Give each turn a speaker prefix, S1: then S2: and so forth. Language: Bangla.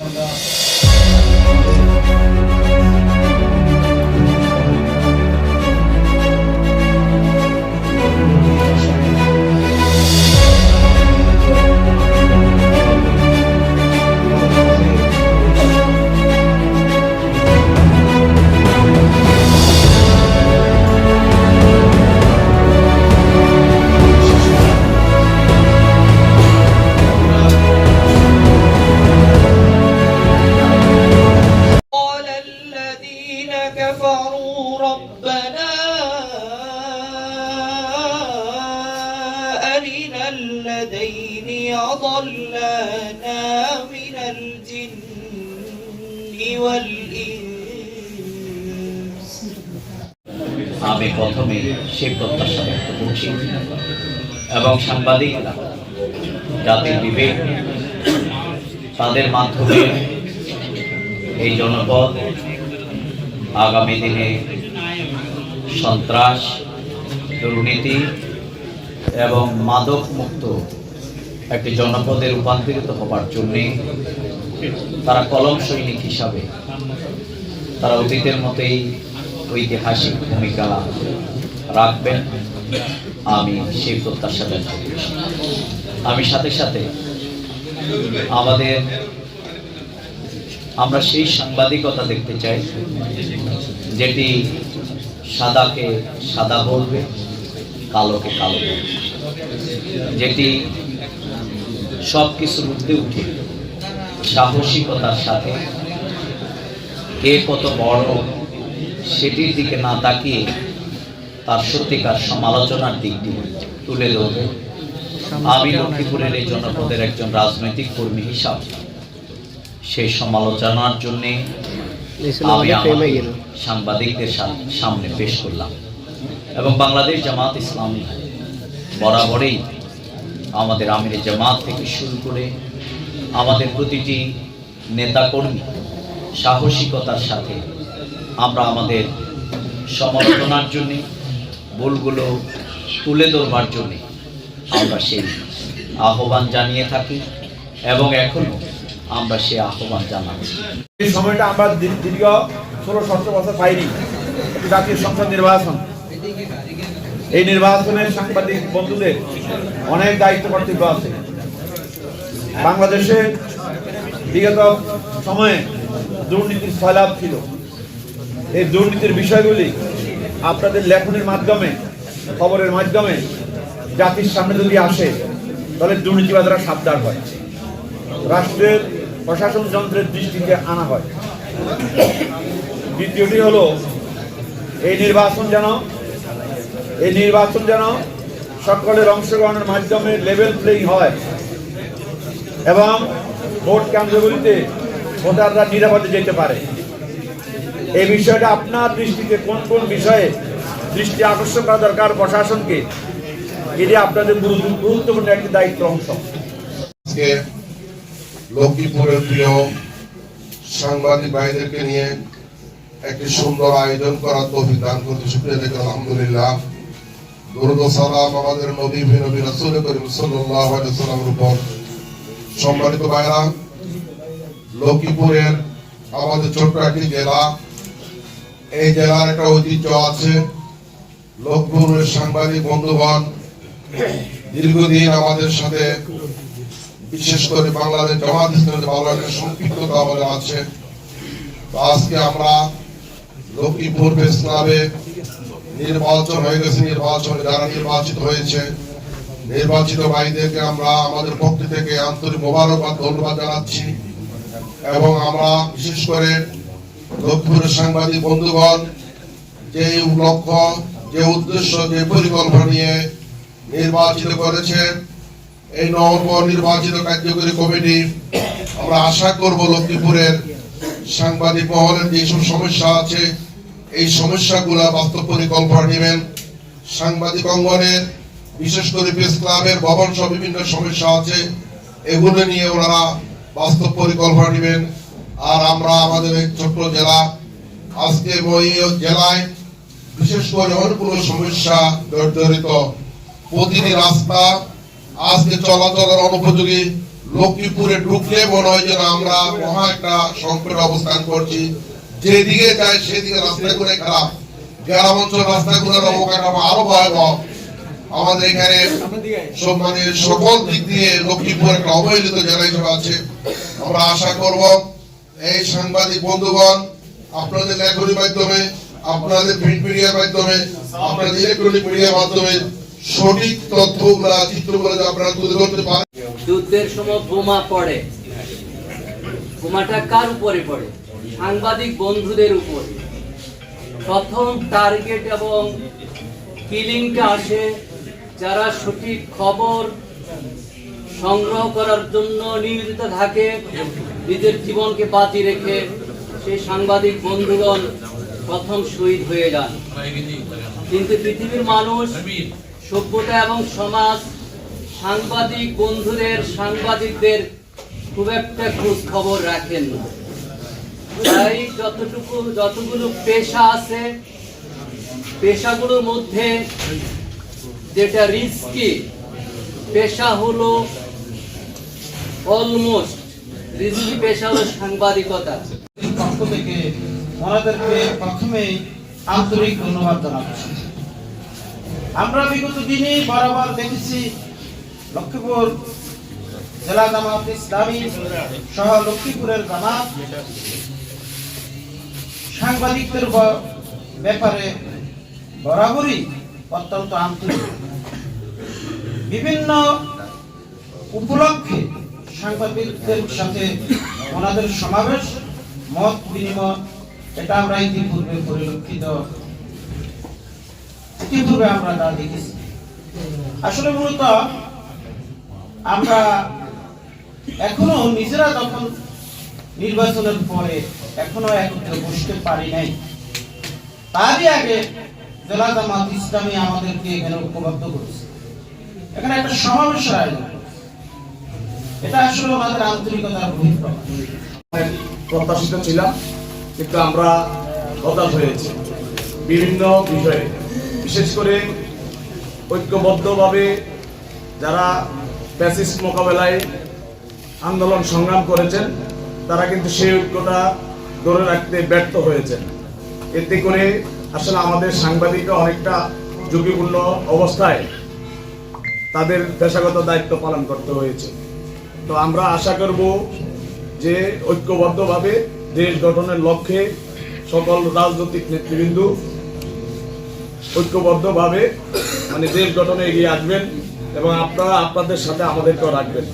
S1: 감사합니다.
S2: আমি প্রথমে সে প্রত্যাশা ব্যক্ত করছি এবং সাংবাদিকরা জাতির বিবেক তাদের মাধ্যমে এই জনপদ আগামী দিনে সন্ত্রাস, দুর্নীতি এবং মাদক মুক্ত একটি জনপদে রূপান্তরিত হবার জন্যে তারা কলম সৈনিক হিসাবে, তারা অতীতের মতোই ঐতিহাসিক ভূমিকা রাখবেন। আমি সেই প্রত্যাশা আমি সাথে সাথে আমাদের, আমরা সেই সাংবাদিকতা দেখতে চাই, যেটি সাদাকে সাদা বলবে, কালোকে কালো বলবে। যেটি সব কিছুর উঠে সাহসিকতার সাথে। কে কত বড় সেটির দিকে না তাকিয়ে তার সত্যিকার সমালোচনার দিকটি তুলে ধরবে। আমি লক্ষ্মীপুরের এই জনপদের একজন রাজনৈতিক কর্মী হিসাবে। সেই সমালোচনার জন্য আমি সাংবাদিকদের সামনে পেশ করলাম। এবং বাংলাদেশ জামাত ইসলামী বরাবরই আমাদের আমির জামাত থেকে শুরু করে আমাদের প্রতিটি নেতাকর্মী সাহসিকতার সাথে আমরা আমাদের সমালোচনার জন্যে, ভুলগুলো তুলে ধরবার জন্যে আমরা সেই আহ্বান জানিয়ে থাকি এবং এখনও আমরা সে আহ্বান জানাচ্ছি।
S3: এই সময়টা আমরা দীর- দীর্ঘ ষোলো, সতেরো বছর পাইনি। জাতীয় সংসদ নির্বাচন। এই নির্বাচনে সাংবাদিক বন্ধুদের অনেক দায়িত্ব কর্তব্য আছে। বাংলাদেশে বিগত সময়ে দুর্নীতির সয়লাভ ছিল। এই দুর্নীতির বিষয়গুলি আপনাদের লেখনের মাধ্যমে, খবরের মাধ্যমে জাতির সামনে যদি আসে, তাহলে দুর্নীতিবাদরা সাবধান হয়। রাষ্ট্রের প্রশাসন যন্ত্রের দৃষ্টিতে আনা হয়। দ্বিতীয়টি হলো, এই নির্বাচন যেন, এই নির্বাচন যেন সকলের অংশগ্রহণের মাধ্যমে লেভেল প্লেইং হয়। এবং ভোট কেন্দ্রগুলিতে ভোটাররা নিরাপদে যেতে পারে। এই বিষয়টা আপনার দৃষ্টিতে কোন কোন বিষয়ে দৃষ্টি আকর্ষণ করা দরকার প্রশাসনকে, এটি আপনাদের গুরুত্বপূর্ণ একটি দায়িত্ব অংশ।
S4: লক্ষ্মীপুরের প্রিয় সাংবাদিক ভাইদেরকে নিয়ে একটি সুন্দর আয়োজন করার তৌফিক দান করতে শুক্রিয়া দেখে আলহামদুলিল্লাহ। দরুদ ও সালাম আমাদের নবী নবী রাসূল করিম আলাইহি সাল্লামের সম্মানিত ভাইরা, লক্ষ্মীপুরের আমাদের ছোট্ট একটি জেলা। এই জেলার একটা ঐতিহ্য আছে। লক্ষ্মীপুরের সাংবাদিক বন্ধুগণ, দীর্ঘদিন আমাদের সাথে, বিশেষ করে বাংলাদেশ জামাত ইসলামের একটা সম্পৃক্ততা আমাদের আছে। আজকে আমরা লক্ষ্মীপুর প্রেস নির্বাচন হয়ে গেছে। নির্বাচনে যারা নির্বাচিত হয়েছে নির্বাচিত ভাইদেরকে আমরা আমাদের পক্ষ থেকে আন্তরিক মোবারকবাদ ধন্যবাদ জানাচ্ছি। এবং আমরা বিশেষ করে লক্ষ্মীপুরের সাংবাদিক বন্ধুগণ, যে লক্ষ্য, যে উদ্দেশ্য, যে পরিকল্পনা নিয়ে নির্বাচিত করেছেন এই নব নির্বাচিত কার্যকরী কমিটি, আমরা আশা করব লক্ষ্মীপুরের সাংবাদিক মহলের যেসব সমস্যা আছে, এই সমস্যাগুলো বাস্তব পরিকল্পনা নেবেন। সাংবাদিক অঙ্গনের বিশেষ করে প্রেস ক্লাবের ভবন সহ বিভিন্ন সমস্যা আছে, এগুলো নিয়ে ওনারা বাস্তব পরিকল্পনা নেবেন। আর আমরা আমাদের এই ছোট্ট জেলা, আজকে জেলায় বিশেষ করে অনেকগুলো সমস্যা জর্জরিত। প্রতিটি রাস্তা আজকে চলাচলের অনুপযোগী। লক্ষ্মীপুরে ঢুকলে মনে হয় যেন আমরা মহা একটা সংকট অবস্থান করছি। যেদিকে যায় সেদিকে রাস্তাগুলো খারাপ। গ্রাম অঞ্চল রাস্তাগুলোর অবকাঠামো আরও ভয়াবহ। আমাদের এখানে সব মানে সকল দিক দিয়ে লক্ষ্মীপুর একটা অবহেলিত জেলা হিসেবে আছে। আমরা আশা করব, এই সাংবাদিক বন্ধুগণ, আপনাদের লেখনির মাধ্যমে, আপনাদের প্রিন্ট মিডিয়ার মাধ্যমে, আপনাদের ইলেকট্রনিক মিডিয়ার মাধ্যমে সঠিক তথ্যগুলা, চিত্রগুলো আপনারা তুলে ধরতে পারেন।
S5: যুদ্ধের সময় বোমা পড়ে। বোমাটা কার উপরে পড়ে? সাংবাদিক বন্ধুদের উপরে। প্রথম টার্গেট এবং কিলিংটা আসে যারা সঠিক খবর সংগ্রহ করার জন্য নিয়োজিত থাকে, নিজের জীবনকে বাজি রেখে সেই সাংবাদিক বন্ধুগণ প্রথম শহীদ হয়ে যান। কিন্তু পৃথিবীর মানুষ, সভ্যতা এবং সমাজ, সাংবাদিক বন্ধুদের, সাংবাদিকদের খুব একটা খোঁজ খবর রাখেন না। তাই যতটুকু, যতগুলো পেশা আছে, পেশাগুলোর মধ্যে যেটা রিস্কি পেশা হলো অলমোস্ট রিস্কি পেশা হলো সাংবাদিকতা।
S6: পক্ষ থেকে ওনাদেরকে আন্তরিক ধন্যবাদ জানাচ্ছি আমরা বিগত দিনে বরাবর দেখেছি লক্ষ্মীপুর জেলা জামাত ইসলামী সহ লক্ষ্মীপুরের জামাত সাংবাদিকদের ব্যাপারে বরাবরই অত্যন্ত আন্তরিক। বিভিন্ন উপলক্ষে সাংবাদিকদের সাথে ওনাদের সমাবেশ, মত বিনিময়, এটা আমরা ইতিপূর্বে পরিলক্ষিত। ইতিপূর্বে আমরা তা দেখেছি। আসলে মূলত আমরা এখনও নিজেরা যখন নির্বাচনের পরে এখনও একত্রে বসতে পারি নাই। তারই আগে জেলা ইসলামী আমাদেরকে এখানে ঐক্যবদ্ধ করেছে। এখানে একটা আয়োজন এটা আসলে আমাদের আন্তরিকতার
S7: প্রত্যাশিত ছিলাম, কিন্তু আমরা হতাশ হয়েছি বিভিন্ন বিষয়ে। বিশেষ করে ঐক্যবদ্ধভাবে যারা প্যাসিস্ট মোকাবেলায় আন্দোলন সংগ্রাম করেছেন, তারা কিন্তু সেই ঐক্যটা ধরে রাখতে ব্যর্থ হয়েছেন। এতে করে আসলে আমাদের সাংবাদিকরা অনেকটা ঝুঁকিপূর্ণ অবস্থায় তাদের পেশাগত দায়িত্ব পালন করতে হয়েছে। তো আমরা আশা করব যে ঐক্যবদ্ধভাবে দেশ গঠনের লক্ষ্যে সকল রাজনৈতিক নেতৃবৃন্দ ঐক্যবদ্ধভাবে মানে দেশ গঠনে এগিয়ে আসবেন এবং আপনারা আপনাদের সাথে আমাদেরকেও রাখবেন।